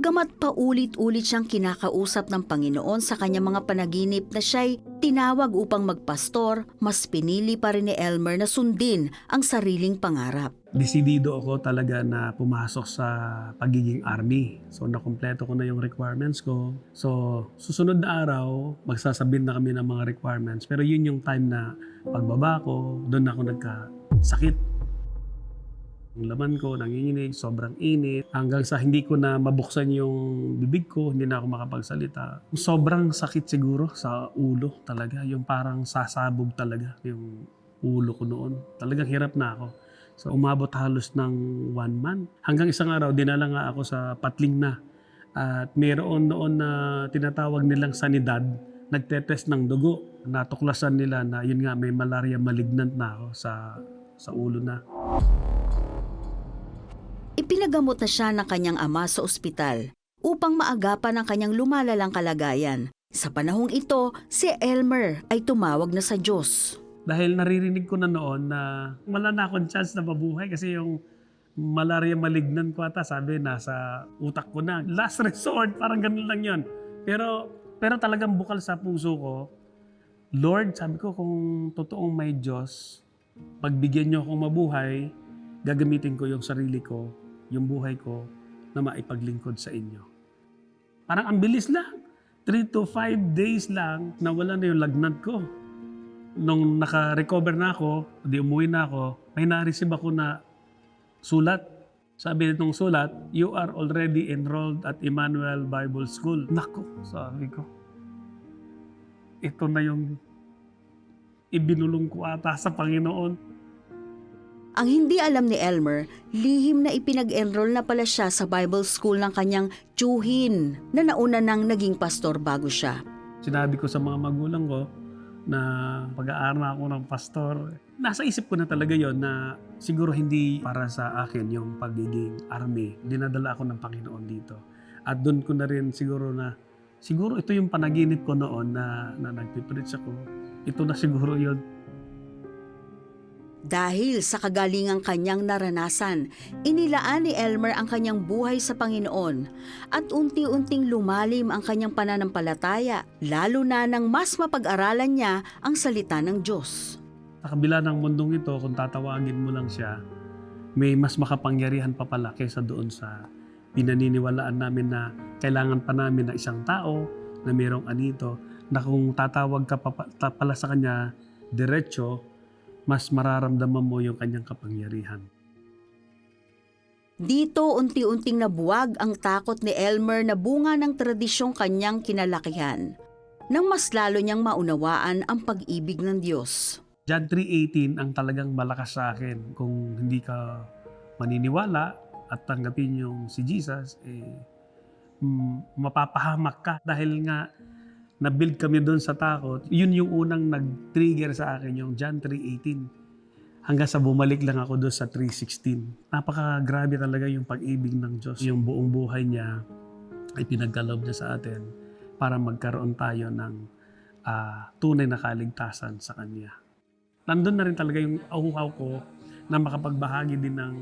Bagamat paulit-ulit siyang kinakausap ng Panginoon sa kanyang mga panaginip na siya'y tinawag upang magpastor, mas pinili pa rin ni Elmer na sundin ang sariling pangarap. Desidido ako talaga na pumasok sa pagiging army. So nakumpleto ko na yung requirements ko. So susunod na araw, magsasabit na kami ng mga requirements. Pero yun yung time na pagbaba ko, doon ako nagkasakit. Ang laman ko, nanginginig, sobrang init. Hanggang sa hindi ko na mabuksan yung bibig ko, hindi na ako makapagsalita. Sobrang sakit siguro sa ulo talaga. Yung parang sasabog talaga yung ulo ko noon. Talagang hirap na ako. So umabot halos ng one month. Hanggang isang araw, dinala nga ako sa patling na. At mayroon noon na tinatawag nilang sanidad, nagtetest ng dugo. Natuklasan nila na yun nga may malaria malignant na ako sa sa ulo na. Ipinagamot na siya ng kanyang ama sa ospital upang maagapan ang kanyang lumalalang kalagayan. Sa panahong ito, si Elmer ay tumawag na sa Diyos. Dahil naririnig ko na noon na wala na akong chance na mabuhay kasi yung malaria malignant ko ata sabi nasa utak ko na. Last resort, parang ganun lang yon. Pero, pero talagang bukal sa puso ko, Lord, sabi ko kung totoong may Diyos, pagbigyan niyo akong mabuhay, gagamitin ko yung sarili ko, yung buhay ko, na maipaglingkod sa inyo. Parang ang bilis lang. 3 to 5 days lang, nawala na yung lagnat ko nung naka-recover na ako, di umuwi na ako, may na-receive ako na sulat. Sabi nitong sulat, you are already enrolled at Emmanuel Bible School. Nako, sabi ko. Ito na yung ibinulong ko ata sa Panginoon. Ang hindi alam ni Elmer, lihim na ipinag-enroll na pala siya sa Bible School ng kanyang tiyuhin na nauna nang naging pastor bago siya. Sinabi ko sa mga magulang ko na pag-aaral ako ng pastor. Nasa isip ko na talaga yon na siguro hindi para sa akin yung pagiging army. Dinadala ako ng Panginoon dito. At doon ko na rin siguro na siguro ito yung panaginip ko noon na, na nagpipreach ako. Ito na siguro yon Dahil sa kagalingang kanyang naranasan, inilaan ni Elmer ang kanyang buhay sa Panginoon at unti-unting lumalim ang kanyang pananampalataya, lalo na nang mas mapag-aralan niya ang salita ng Diyos. Sa kabila ng mundong ito, kung tatawagin mo lang siya, may mas makapangyarihan pa pala kaysa doon sa pinaniniwalaan namin na kailangan pa namin ng isang tao na mayroong anito, na kung tatawag ka pa, pala sa kanya diretso, mas mararamdaman mo yung kanyang kapangyarihan. Dito unti-unting nabuwag ang takot ni Elmer na bunga ng tradisyong kanyang kinalakihan, nang mas lalo niyang maunawaan ang pag-ibig ng Diyos. John 3.18 ang talagang malakas sa akin. Kung hindi ka maniniwala at tanggapin yung si Jesus, eh, mm, mapapahamak ka. Dahil nga, na-build kami doon sa takot. Yun yung unang nag-trigger sa akin, yung John 3.18. Hanggang sa bumalik lang ako doon sa 3.16. Napaka-grabe talaga yung pag-ibig ng Diyos. Yung buong buhay niya ay pinagkaloob niya sa atin para magkaroon tayo ng ah, tunay na kaligtasan sa Kanya nandun na rin talaga yung auhaw ko na makapagbahagi din ng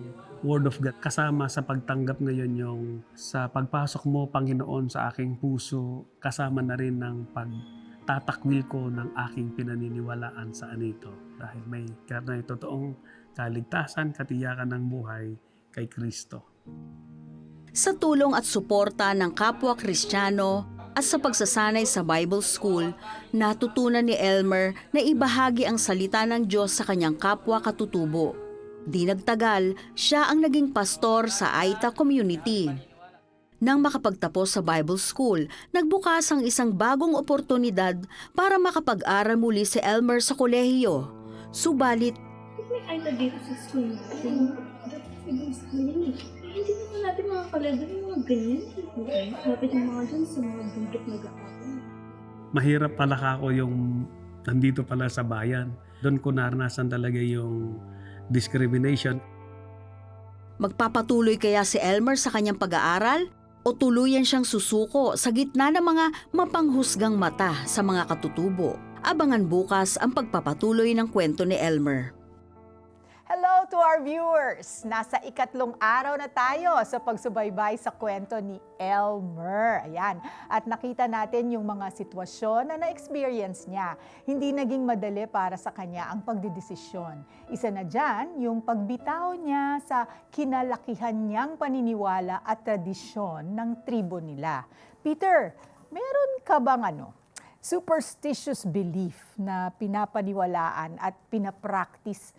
Word of God kasama sa pagtanggap ngayon yung sa pagpasok mo, Panginoon, sa aking puso, kasama na rin ng pagtatakwil ko ng aking pinaniniwalaan sa anito. Dahil may karnay totoong kaligtasan, katiyakan ng buhay kay Kristo. Sa tulong at suporta ng kapwa Kristiyano at sa pagsasanay sa Bible School, natutunan ni Elmer na ibahagi ang salita ng Diyos sa kanyang kapwa katutubo. Di nagtagal, siya ang naging pastor sa Aita Community. Nang makapagtapos sa Bible School, nagbukas ang isang bagong oportunidad para makapag-aral muli si Elmer sa kolehiyo. Subalit, May Aita dito sa school natin. Dapat ibang school yun Hindi naman natin mga kalagay yung mga ganyan. Okay. Lapit yung mga dyan sa mga bundok na gahapon. Mahirap pala ako yung nandito pala sa bayan. Doon ko naranasan talaga yung discrimination. Magpapatuloy kaya si Elmer sa kanyang pag-aaral o tuluyan siyang susuko sa gitna ng mga mapanghusgang mata sa mga katutubo? Abangan bukas ang pagpapatuloy ng kwento ni Elmer. Hello to our viewers! Nasa ikatlong araw na tayo sa pagsubaybay sa kwento ni Elmer. Ayan. At nakita natin yung mga sitwasyon na na-experience niya. Hindi naging madali para sa kanya ang pagdidesisyon. Isa na dyan, yung pagbitaw niya sa kinalakihan niyang paniniwala at tradisyon ng tribo nila. Peter, meron ka bang ano, superstitious belief na pinapaniwalaan at pinapractice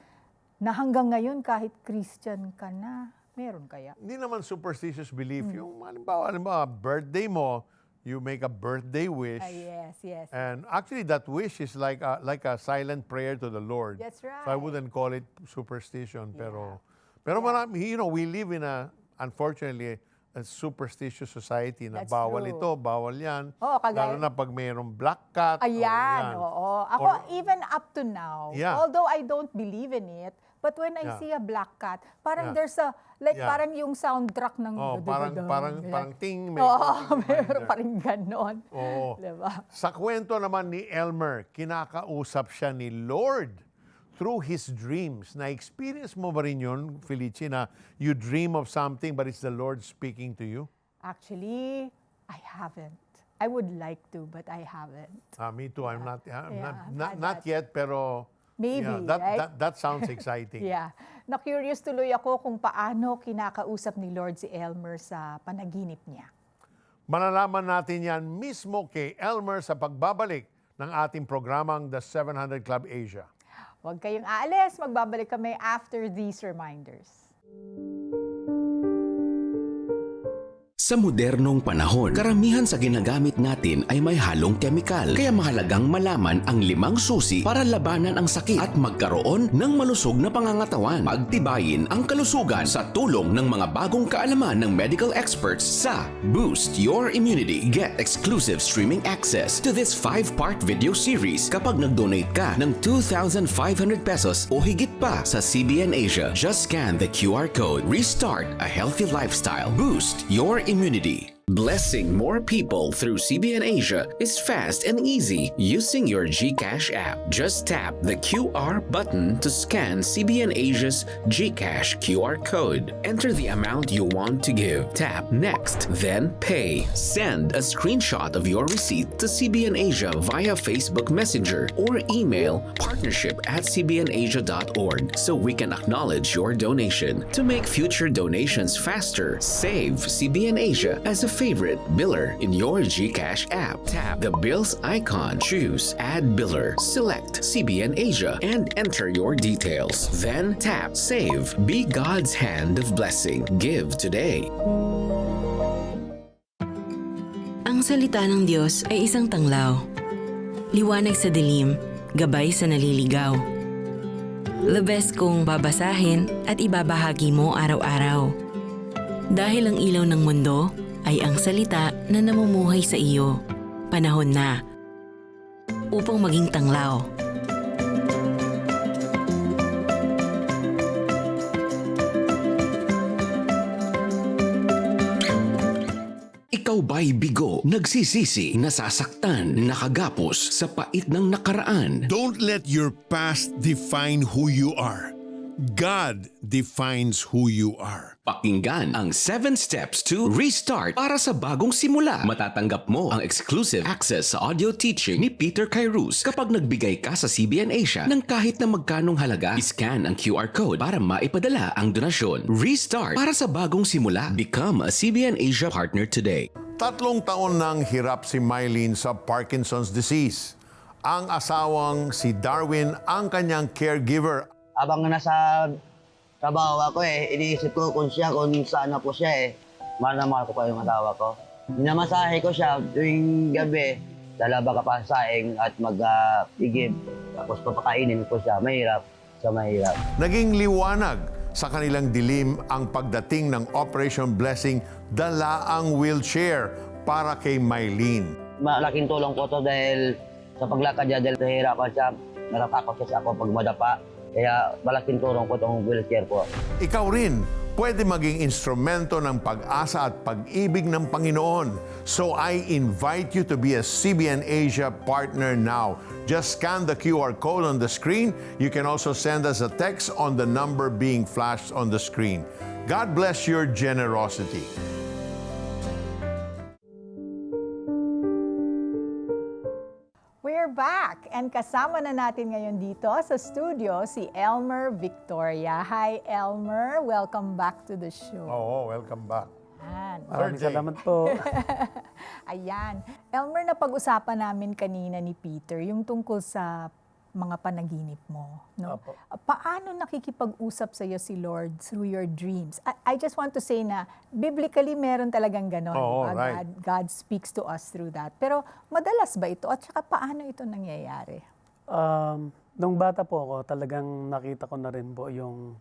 na hanggang ngayon kahit Christian ka na, meron kaya? Hindi naman superstitious belief. Yung halimbawa, halimbawa, birthday mo, you make a birthday wish. Ah, yes, yes. And actually, that wish is like a, like a silent prayer to the Lord. That's So I right. wouldn't call it superstition. Pero, pero marami, you know, we live in a, unfortunately, a superstitious society na That's bawal true. ito, bawal yan. Oo, kagaya- Lalo na pag mayroong black cat. o Ayan, yan. oo. Ako, Or- even up to now, Yeah. although I don't believe in it, but when I Yeah. see a black cat, parang Yeah. there's a, like Yeah. parang yung soundtrack ng... Oh, parang, parang, ganyan. parang ting, may Oo, meron reminder. parang ganon. Oo. Diba? Sa kwento naman ni Elmer, kinakausap siya ni Lord through his dreams. Na-experience mo ba rin yun, Felici, na you dream of something but it's the Lord speaking to you? Actually, I haven't. I would like to, but I haven't. Ah, me too. I'm not, I'm Yeah, not, I've not, had not that. yet, pero Maybe, yeah, that, right? that, that sounds exciting. Yeah. Na-curious tuloy ako kung paano kinakausap ni Lord si Elmer sa panaginip niya. Malalaman natin yan mismo kay Elmer sa pagbabalik ng ating programang The 700 Club Asia. Huwag kayong aalis, magbabalik kami after these reminders. Sa modernong panahon, karamihan sa ginagamit natin ay may halong kemikal. Kaya mahalagang malaman ang limang susi para labanan ang sakit at magkaroon ng malusog na pangangatawan. Pagtibayin ang kalusugan sa tulong ng mga bagong kaalaman ng medical experts sa Boost Your Immunity. Get exclusive streaming access to this 5-part video series kapag nag-donate ka ng 2,500 pesos o higit pa sa CBN Asia. Just scan the QR code. Restart a healthy lifestyle. Boost your immunity. community. Blessing more people through CBN Asia is fast and easy using your GCash app. Just tap the QR button to scan CBN Asia's GCash QR code. Enter the amount you want to give. Tap Next, then Pay. Send a screenshot of your receipt to CBN Asia via Facebook Messenger or email partnership at cbnasia.org so we can acknowledge your donation. To make future donations faster, save CBN Asia as a favorite biller in your GCash app. Tap the bills icon, choose Add Biller, select CBN Asia, and enter your details. Then tap Save. Be God's hand of blessing. Give today. Ang salita ng Diyos ay isang tanglaw. Liwanag sa dilim, gabay sa naliligaw. The best kung babasahin at ibabahagi mo araw-araw. Dahil ang ilaw ng mundo ay ang salita na namumuhay sa iyo. Panahon na upang maging tanglaw. Ikaw ba'y bigo, nagsisisi, nasasaktan, nakagapos sa pait ng nakaraan? Don't let your past define who you are. God defines who you are. Pakinggan ang 7 Steps to Restart para sa bagong simula. Matatanggap mo ang exclusive access sa audio teaching ni Peter Kairos kapag nagbigay ka sa CBN Asia ng kahit na magkanong halaga. Iscan ang QR code para maipadala ang donasyon. Restart para sa bagong simula. Become a CBN Asia partner today. Tatlong taon nang hirap si Mylene sa Parkinson's disease. Ang asawang si Darwin ang kanyang caregiver habang nasa trabaho ako eh, iniisip ko kung siya, kung saan na po siya eh. Mahal na mahal ko pa yung asawa ko. Minamasahe ko siya tuwing gabi, lalaba ka pa sa saing at mag-igib. Tapos papakainin ko siya, mahirap sa mahirap. Naging liwanag sa kanilang dilim ang pagdating ng Operation Blessing dalaang wheelchair para kay Mylene. Malaking tulong po to dahil sa paglakad niya, dahil nahihirapan siya, natatakot siya ako pag madapa. Kaya malaking tulong po itong wheelchair po. Ikaw rin, pwede maging instrumento ng pag-asa at pag-ibig ng Panginoon. So I invite you to be a CBN Asia partner now. Just scan the QR code on the screen. You can also send us a text on the number being flashed on the screen. God bless your generosity. We're back and kasama na natin ngayon dito sa studio si Elmer Victoria. Hi Elmer, welcome back to the show. Oo, welcome back. Ayan. Maraming salamat po. Ayan. Elmer, napag-usapan namin kanina ni Peter yung tungkol sa mga panaginip mo. No? Opo. Paano nakikipag-usap sa iyo si Lord through your dreams? I, I just want to say na biblically meron talagang ganon. Oo, di ba? right. God, God speaks to us through that. Pero madalas ba ito? At saka paano ito nangyayari? Um, nung bata po ako, talagang nakita ko na rin po yung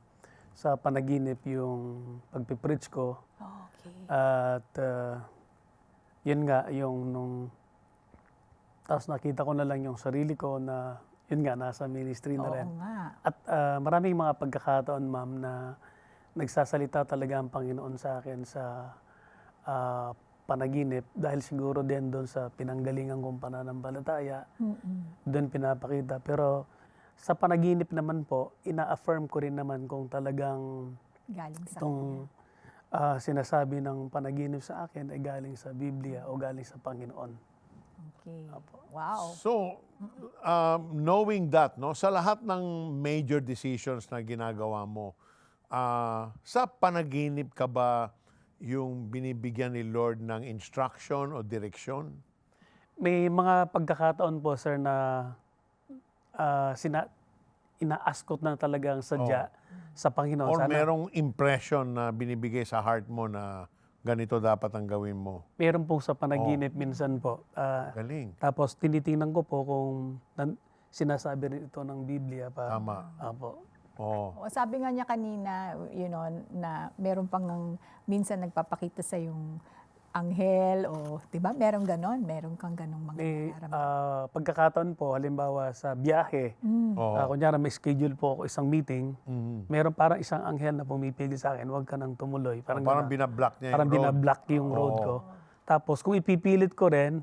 sa panaginip yung pagpipreach ko. Okay. At uh, yun nga, yung nung... Tapos nakita ko na lang yung sarili ko na yun nga, nasa ministry na Oo rin. nga. At uh, maraming mga pagkakataon, ma'am, na nagsasalita talaga ang Panginoon sa akin sa ah, panaginip dahil siguro din doon sa pinanggalingan kong pananampalataya, doon pinapakita. Pero sa panaginip naman po, ina-affirm ko rin naman kung talagang Galing sa itong ah, sinasabi ng panaginip sa akin ay galing sa Biblia o galing sa Panginoon. Okay. Wow. So, um, knowing that, no, sa lahat ng major decisions na ginagawa mo, ah, sa panaginip ka ba yung binibigyan ni Lord ng instruction o direksyon? May mga pagkakataon po, sir, na ah, sina, ina-ask ko na talagang sadya sa Panginoon. Or Sana- merong impression na binibigay sa heart mo na ganito dapat ang gawin mo? meron po sa panaginip minsan po. Ah, Galing. tapos tinitingnan ko po kung nan- sinasabi rin ito ng Biblia pa. Tama. Apo. Oo. O, sabi nga niya kanina, you know, na meron pang ng- minsan nagpapakita sa yung anghel o, 'di ba? Meron ganon, meron kang ganong mga May ah, pagkakataon po, halimbawa sa biyahe, Oo. ah, kunyari may schedule po ako isang meeting, Mhm. meron parang isang anghel na pumipili sa akin, huwag ka nang tumuloy. Parang, Parang gano'n. binablock niya parang yung road. binablock yung road ko. Tapos kung ipipilit ko rin,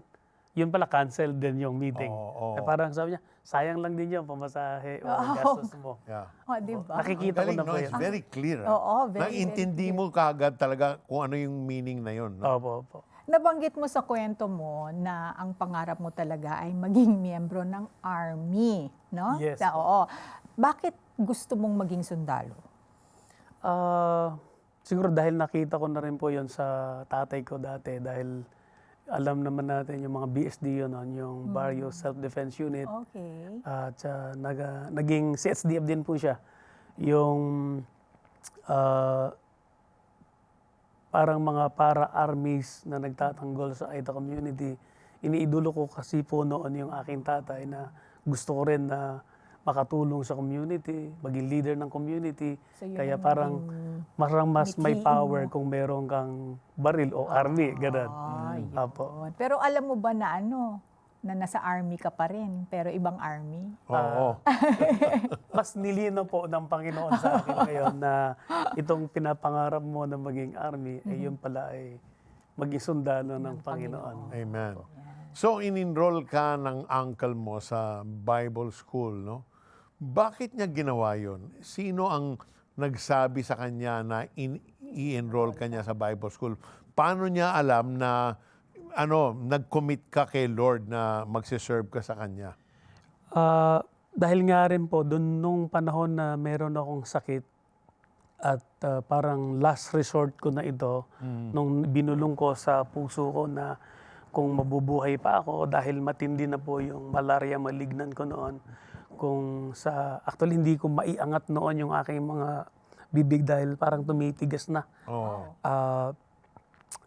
yun pala cancel din yung meeting. Oo, oo. Eh, parang sabi niya, sayang lang din yung pamasahe o gastos mo. Yeah. O, 'di ba? Nakikita ko na no? po It's yun. very clear. ah. Oo, very, Naintindi mo kaagad talaga kung ano yung meaning na yun. No? Opo, opo. Nabanggit mo sa kwento mo na ang pangarap mo talaga ay maging miyembro ng army, no? Yes Sa- po. oo. Bakit gusto mong maging sundalo? Ah, siguro dahil nakita ko na rin po yon sa tatay ko dati dahil alam naman natin yung mga BSD yun, nun, yung Barrio Self-Defense Unit. Okay. At uh, naga, naging CSDF din po siya. Yung ah, parang mga para-armies na nagtatanggol sa Aita community. Iniidolo ko kasi po noon yung aking tatay na gusto ko rin na makatulong sa community, maging leader ng community. So, Kaya ang parang marang mas may power mo. kung meron kang baril o army, ganun. Ah, Apo. Pero alam mo ba na ano, na nasa army ka pa rin, pero ibang army? Oo. mas nilino po ng Panginoon sa akin ngayon na itong pinapangarap mo na maging army, eh yun pala ay maging sundalo ng Panginoon. Amen. So, in-enroll ka ng uncle mo sa Bible school, no? Bakit niya ginawa yun? Sino ang nagsabi sa kanya na in- i-enroll ka niya sa Bible school? Paano niya alam na ano, nag-commit ka kay Lord na magsiserve ka sa kanya? Ah, dahil nga rin po, dun nung panahon na meron akong sakit at ah, parang last resort ko na ito, nung binulong ko sa puso ko na kung mabubuhay pa ako dahil matindi na po yung malaria malignan ko noon. Kung sa, actually hindi ko maiangat noon yung aking mga bibig dahil parang tumitigas na. Oo. Ah,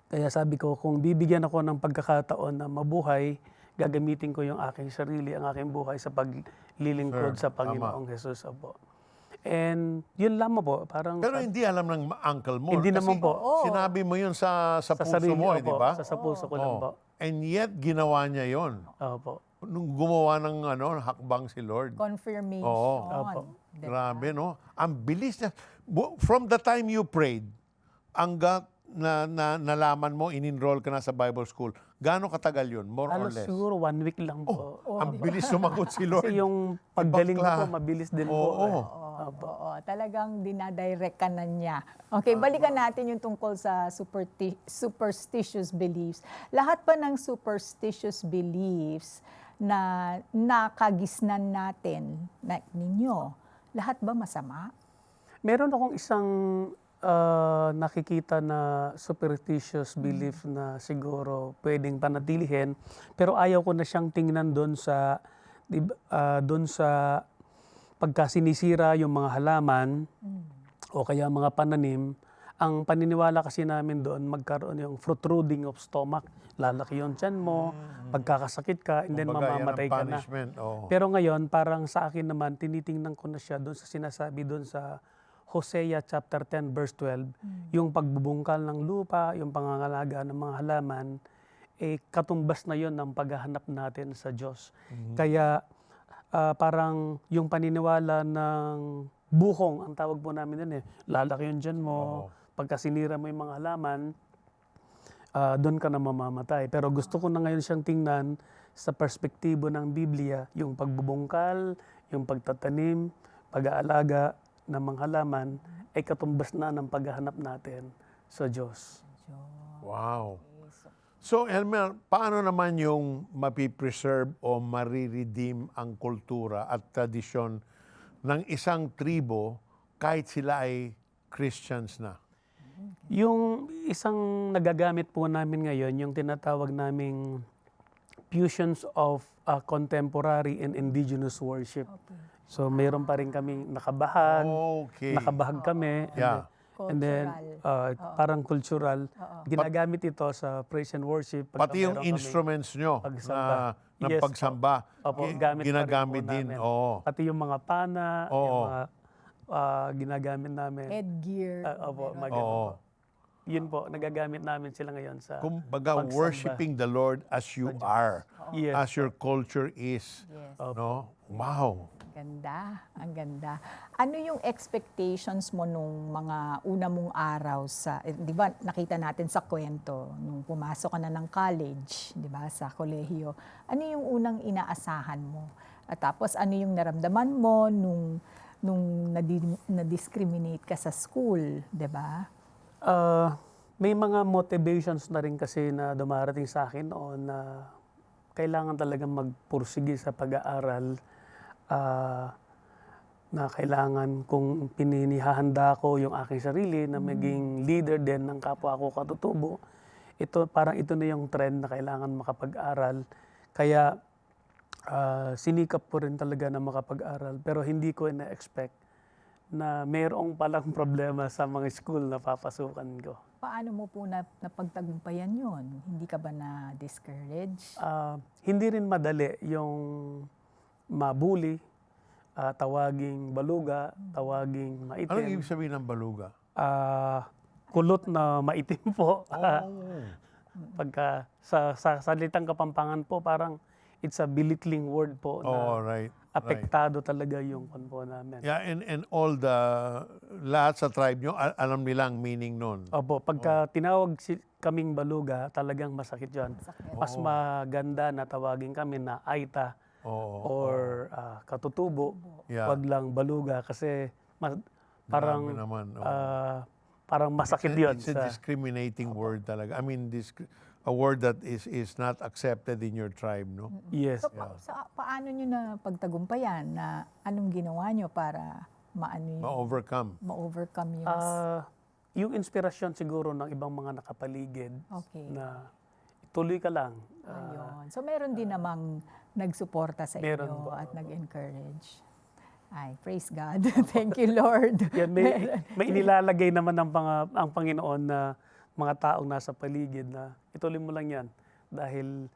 kaya sabi ko, kung bibigyan ako ng pagkakataon na mabuhay, gagamitin ko yung aking sarili, ang aking buhay sa paglilingkod Sure, sa Panginoong Jesus. Apo. And yun lamang po, parang Pero hindi alam ng uncle mo. Hindi kasi naman po. Sinabi mo yun sa, sa, sa puso sarili mo, eh, di ba? Sa, sa puso ko lang po. And yet, ginawa niya yon Opo. Nung gumawa ng ano, hakbang si Lord. Confirmation. Oo. Opo. Grabe, no? Ang bilis niya. From the time you prayed, hanggang na, na, nalaman mo, in-enroll ka na sa Bible school, gaano katagal yun? More or Halos less? siguro one week lang po. Ang bilis sumagot si Lord. Kasi yung paggaling ko po, mabilis din Oo. po. eh. Oo, oo, talagang dinadirect ka na niya. Okay, balikan natin yung tungkol sa superti- superstitious beliefs. Lahat pa ng superstitious beliefs na nakagisnan natin, na ninyo, lahat ba masama? Meron akong isang ah, nakikita na superstitious belief na siguro pwedeng panatilihin. Pero ayaw ko na siyang tingnan doon sa ah, doon sa pagka sinisira yung mga halaman o kaya mga pananim. Ang paniniwala kasi namin doon magkaroon yung protruding of stomach. Lalaki yung tiyan mo pagkakasakit ka and then Kumbaga, mamamatay ka na. Oo. pero ngayon, parang sa akin naman, tinitingnan ko na siya doon sa sinasabi doon sa Hosea chapter 10 verse 12, yung pagbubungkal ng lupa, yung pangangalaga ng mga halaman, eh katumbas na yon ng paghahanap natin sa Diyos. Kaya ah, parang yung paniniwala ng buhong, ang tawag po namin din eh, lalaki yun dyan mo, pagka sinira mo yung mga halaman, ah, doon ka na mamamatay. Pero gusto ko na ngayon siyang tingnan sa perspektibo ng Biblia, yung pagbubungkal, yung pagtatanim, pag-aalaga ng mga halaman, ay katumbas na ng paghahanap natin sa Diyos. Wow. So, Elmer, paano naman yung mapipreserve o mariredeem ang kultura at tradisyon ng isang tribo kahit sila ay Christians na? Yung isang nagagamit po namin ngayon, yung tinatawag naming fusions of uh, contemporary and indigenous worship. So mayroon pa rin kaming nakabahag, Okay. nakabahag kami. and Yeah. then- And then, uh, parang cultural. Ginagamit ito sa praise and worship. pagka Pati yung meron instruments nyo pagsamba. na, ng Yes, pagsamba, Opo, gamit pa ginagamit po din. namin. Oo. Pati yung mga pana, yung Oo. mga ah, ginagamit namin. Headgear. Ah, opo, meron. Oo. Yun po, nagagamit namin sila ngayon sa Kumbaga, pagsamba. worshiping the Lord as you are, Yes. as your culture is. Yes. No? Wow. Ganda, ang ganda. Ano yung expectations mo nung mga una mong araw sa, eh, di ba nakita natin sa kwento, nung pumasok ka na ng college, di ba, sa kolehiyo, ano yung unang inaasahan mo? At tapos ano yung naramdaman mo nung, nung nadi- na-discriminate ka sa school, di ba? Ah, may mga motivations na rin kasi na dumarating sa akin noon na kailangan talagang magpursige sa pag-aaral. Ah, na kailangan kung pininihahanda ko yung aking sarili na maging leader din ng kapwa ko katutubo. Ito, parang ito na yung trend na kailangan makapag-aral. Kaya ah, sinikap ko rin talaga na makapag-aral pero hindi ko na-expect na mayroong palang problema sa mga school na papasukan ko. Paano mo po na, napagtagumpayan yon? Hindi ka ba na-discourage? Ah, hindi rin madali yung mabuli, ah, tawaging baluga, tawaging Anong maitim, ibig sabihin ng baluga? ah, kulot na maitim po. Oh. Pagka sa, sa salitang kapampangan po, parang it's a belittling word po na Oh, right. right. Apektado talaga yung kon po namin. Yeah, and, and all the, lahat sa tribe nyo, al- alam nilang meaning nun. Opo, pagka tinawag si, kaming baluga, talagang masakit yun. Masakit. Mas maganda na tawagin kami na Aita Oo. or ah, katutubo, Yeah. wag lang baluga kasi mas- parang Grabe naman, oo. ah, parang masakit yun. It's a sa, discriminating word talaga. I mean, disc- a word that is is not accepted in your tribe, no? yes. So, pa- sa, paano nyo na pagtagumpayan na anong ginawa nyo para maano yung, Ma-overcome. ma-overcome yung... Ah, yung inspirasyon siguro ng ibang mga nakapaligid okay. na tuloy ka lang. Ah, Ayun. So, meron din namang nagsuporta sa Meron inyo po. at nag-encourage. Ay, praise God. Thank you, Lord. yan, may, may inilalagay naman ng pang, ang Panginoon na mga taong nasa paligid na ituloy mo lang yan dahil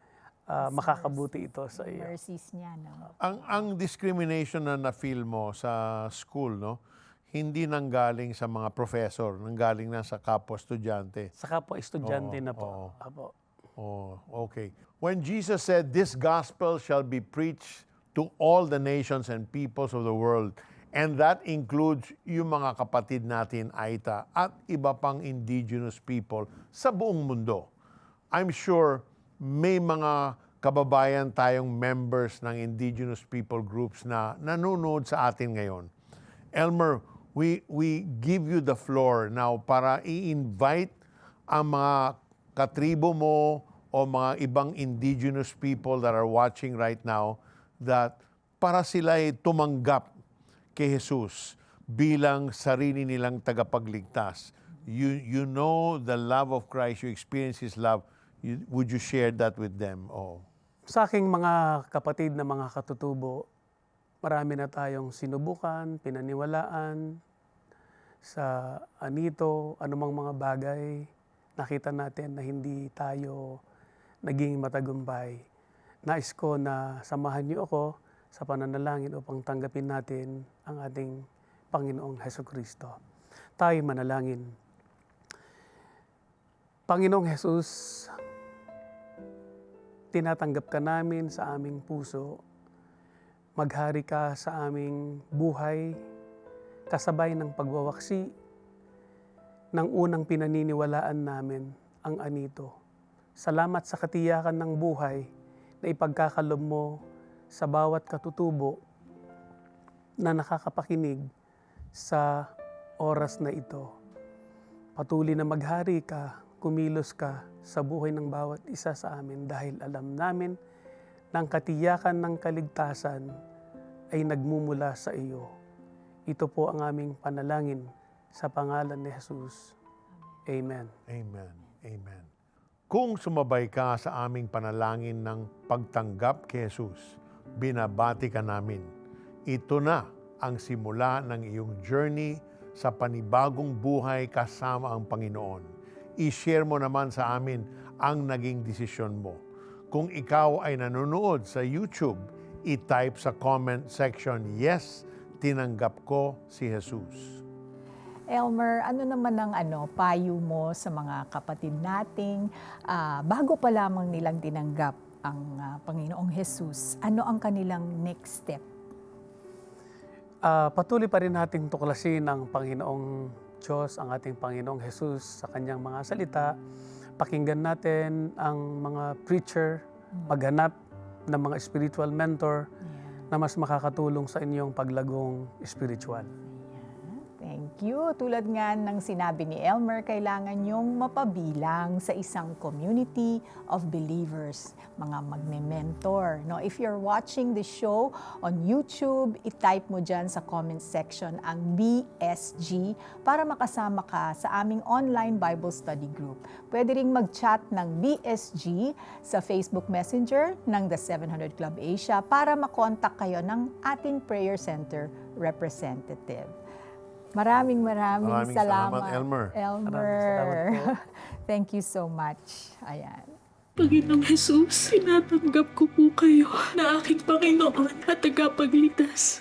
ah, makakabuti ito sa iyo. Mercies niya, no? Ang ang discrimination na na-feel mo sa school, no? Hindi nanggaling sa mga professor, nanggaling na sa kapwa estudyante. Saka po estudyante Oo, na po. oo. Apo. Oh, okay. When Jesus said, "This gospel shall be preached to all the nations and peoples of the world, And that includes yung mga kapatid natin Aita at iba pang indigenous people sa buong mundo. I'm sure may mga kababayan tayong members ng indigenous people groups na nanonood sa atin ngayon. Elmer, we, we give you the floor now para i-invite ang mga katribo mo o mga ibang indigenous people that are watching right now that para sila ay tumanggap kay Jesus bilang sarili nilang tagapagligtas. You, you know the love of Christ, you experience His love. Would you share that with them? Oh. Sa aking mga kapatid na mga katutubo, marami na tayong sinubukan, pinaniwalaan sa anito, anumang mga bagay, nakita natin na hindi tayo naging matagumpay. Nais ko na samahan niyo ako sa pananalangin upang tanggapin natin ang ating Panginoong Heso Kristo. Tayo manalangin. Panginoong Jesus, tinatanggap ka namin sa aming puso. Maghari ka sa aming buhay, kasabay ng pagwawaksi ng unang pinaniniwalaan namin ang anito. Salamat sa katiyakan ng buhay na ipagkakalob mo sa bawat katutubo na nakakapakinig sa oras na ito. Patuloy na maghari ka, kumilos ka sa buhay ng bawat isa sa amin dahil alam namin na ang katiyakan ng kaligtasan ay nagmumula sa iyo. Ito po ang aming panalangin sa pangalan ni Jesus. Amen. Amen. Amen. Kung sumabay ka sa aming panalangin ng pagtanggap kay Jesus, binabati ka namin. Ito na ang simula ng iyong journey sa panibagong buhay kasama ang Panginoon. I-share mo naman sa amin ang naging desisyon mo. Kung ikaw ay nanonood sa YouTube, i-type sa comment section, Yes, tinanggap ko si Jesus. Elmer, ano naman ang ano, payo mo sa mga kapatid nating ah, bago pa lamang nilang tinanggap ang ah, Panginoong Jesus? Ano ang kanilang next step? Ah, patuloy pa rin nating tuklasin ang Panginoong Diyos, ang ating Panginoong Jesus sa kanyang mga salita. Pakinggan natin ang mga preacher, maghanap ng mga spiritual mentor na mas makakatulong sa inyong paglagong spiritual. Thank you. Tulad nga ng sinabi ni Elmer, kailangan yung mapabilang sa isang community of believers, mga magme-mentor. No, if you're watching the show on YouTube, i-type mo dyan sa comment section ang BSG para makasama ka sa aming online Bible study group. Pwede ring mag-chat ng BSG sa Facebook Messenger ng The 700 Club Asia para makontak kayo ng ating prayer center representative. Maraming maraming, Maraming salamat, Elmer. Elmer. Maraming salamat Thank you so much. Ayan. Panginoong Jesus, tinatanggap ko po kayo na aking Panginoon at tagapagligtas.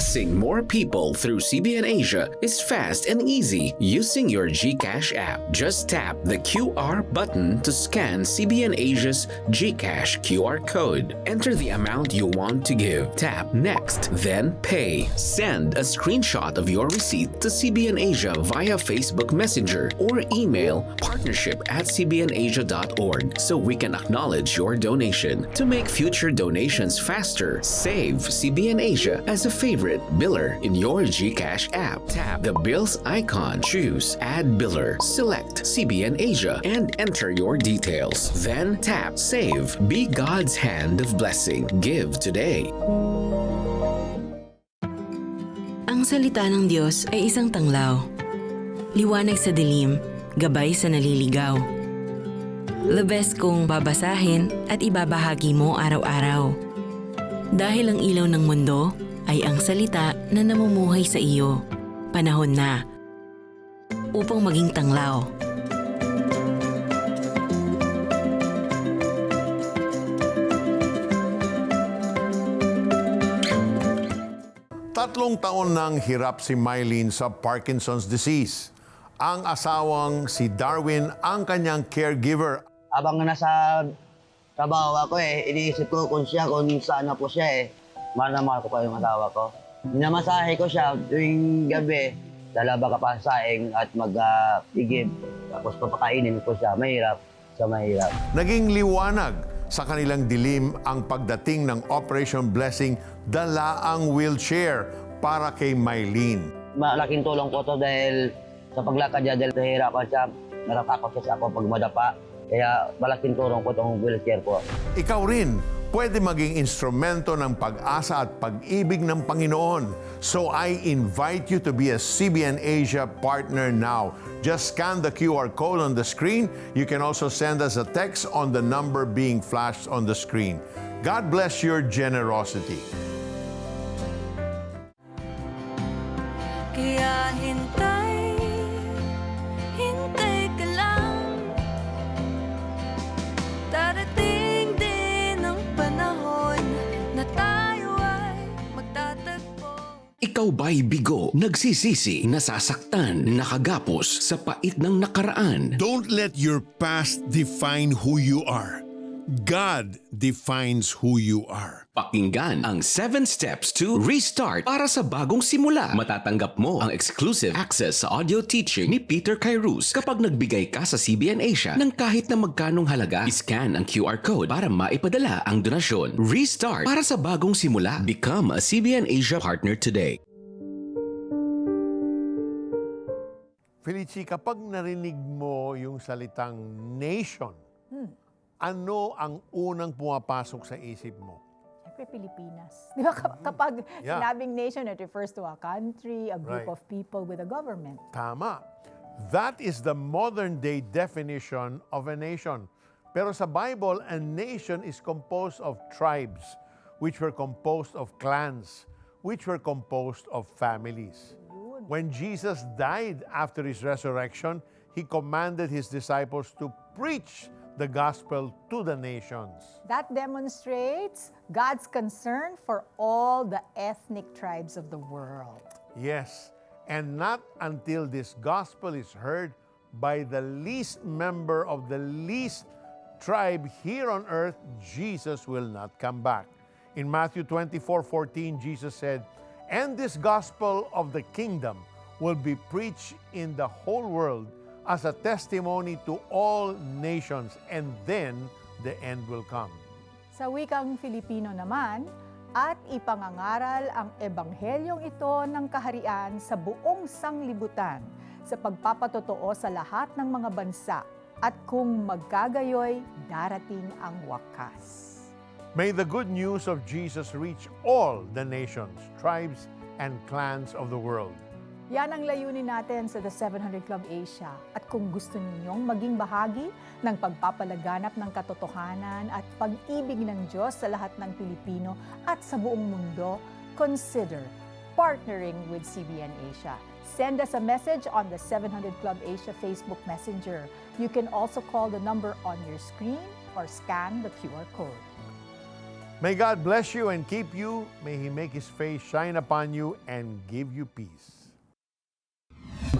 Blessing more people through CBN Asia is fast and easy using your GCash app. Just tap the QR button to scan CBN Asia's GCash QR code. Enter the amount you want to give. Tap Next, then Pay. Send a screenshot of your receipt to CBN Asia via Facebook Messenger or email partnership at cbnasia.org so we can acknowledge your donation. To make future donations faster, save CBN Asia as a favorite biller in your GCash app. Tap the bills icon, choose Add Biller, select CBN Asia, and enter your details. Then tap Save. Be God's hand of blessing. Give today. Ang salita ng Diyos ay isang tanglaw. Liwanag sa dilim, gabay sa naliligaw. The best kung babasahin at ibabahagi mo araw-araw. Dahil ang ilaw ng mundo ay ang salita na namumuhay sa iyo. Panahon na upang maging tanglaw. Tatlong taon nang hirap si Mylene sa Parkinson's disease. Ang asawang si Darwin ang kanyang caregiver Habang nasa trabaho ako eh, iniisip ko kung siya, kung saan na po siya eh. Mahal na mahal ko pa yung asawa ko. Minamasahe ko siya tuwing gabi. Lalaba ka pa sa saing at mag-igib. Tapos papakainin ko siya. Mahirap sa mahirap. Naging liwanag sa kanilang dilim ang pagdating ng Operation Blessing dala ang wheelchair para kay Mylene. Malaking tulong po to dahil sa paglakad niya dahil nahihirapan siya. Natatakot siya ako pag madapa. Kaya malaking tulong po itong wheelchair po. Ikaw rin pwede maging instrumento ng pag-asa at pag-ibig ng Panginoon. So I invite you to be a CBN Asia partner now. Just scan the QR code on the screen. You can also send us a text on the number being flashed on the screen. God bless your generosity. Kaya hintay Ikaw ba'y bigo, nagsisisi, nasasaktan, nakagapos sa pait ng nakaraan? Don't let your past define who you are. God defines who you are. Pakinggan ang 7 Steps to Restart para sa bagong simula. Matatanggap mo ang exclusive access sa audio teaching ni Peter Kairos kapag nagbigay ka sa CBN Asia ng kahit na magkanong halaga. Iscan ang QR code para maipadala ang donasyon. Restart para sa bagong simula. Become a CBN Asia partner today. Felici, kapag narinig mo yung salitang nation, ano ang unang pumapasok sa isip mo? Siyempre, Pilipinas. Di ba kap- kapag Yeah. sinabing nation, it refers to a country, a group Right. of people with a government. Tama. That is the modern day definition of a nation. Pero sa Bible, a nation is composed of tribes, which were composed of clans, which were composed of families. When Jesus died after his resurrection, he commanded his disciples to preach the gospel to the nations. That demonstrates God's concern for all the ethnic tribes of the world. Yes, and not until this gospel is heard by the least member of the least tribe here on earth, Jesus will not come back. In Matthew 24 14, Jesus said, And this gospel of the kingdom will be preached in the whole world as a testimony to all nations, and then the end will come. Sa wikang Filipino naman, at ipangangaral ang ebanghelyong ito ng kaharian sa buong sanglibutan sa pagpapatotoo sa lahat ng mga bansa at kung magkagayoy, darating ang wakas. May the good news of Jesus reach all the nations, tribes, and clans of the world. Yan ang layunin natin sa The 700 Club Asia. At kung gusto ninyong maging bahagi ng pagpapalaganap ng katotohanan at pag-ibig ng Diyos sa lahat ng Pilipino at sa buong mundo, consider partnering with CBN Asia. Send us a message on the 700 Club Asia Facebook Messenger. You can also call the number on your screen or scan the QR code. May God bless you and keep you. May He make His face shine upon you and give you peace.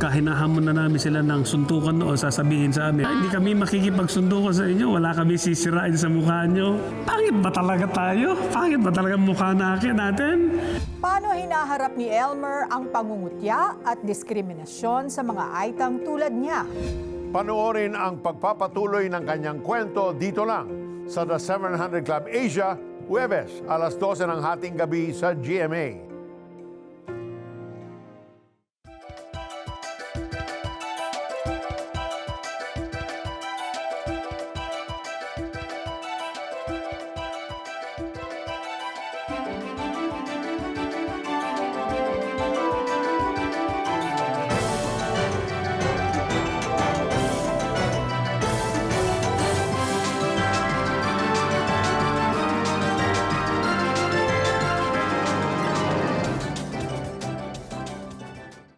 Kahinahamon na namin sila ng suntukan noon, sasabihin sa amin, hindi kami makikipagsundukan sa inyo, wala kami sisirain sa mukha nyo. Pangit ba talaga tayo? Pangit ba talaga mukha natin natin? Paano hinaharap ni Elmer ang pangungutya at diskriminasyon sa mga aitang tulad niya? Panoorin ang pagpapatuloy ng kanyang kwento dito lang sa The 700 Club Asia, Huwebes, alas 12 ng hating gabi sa GMA.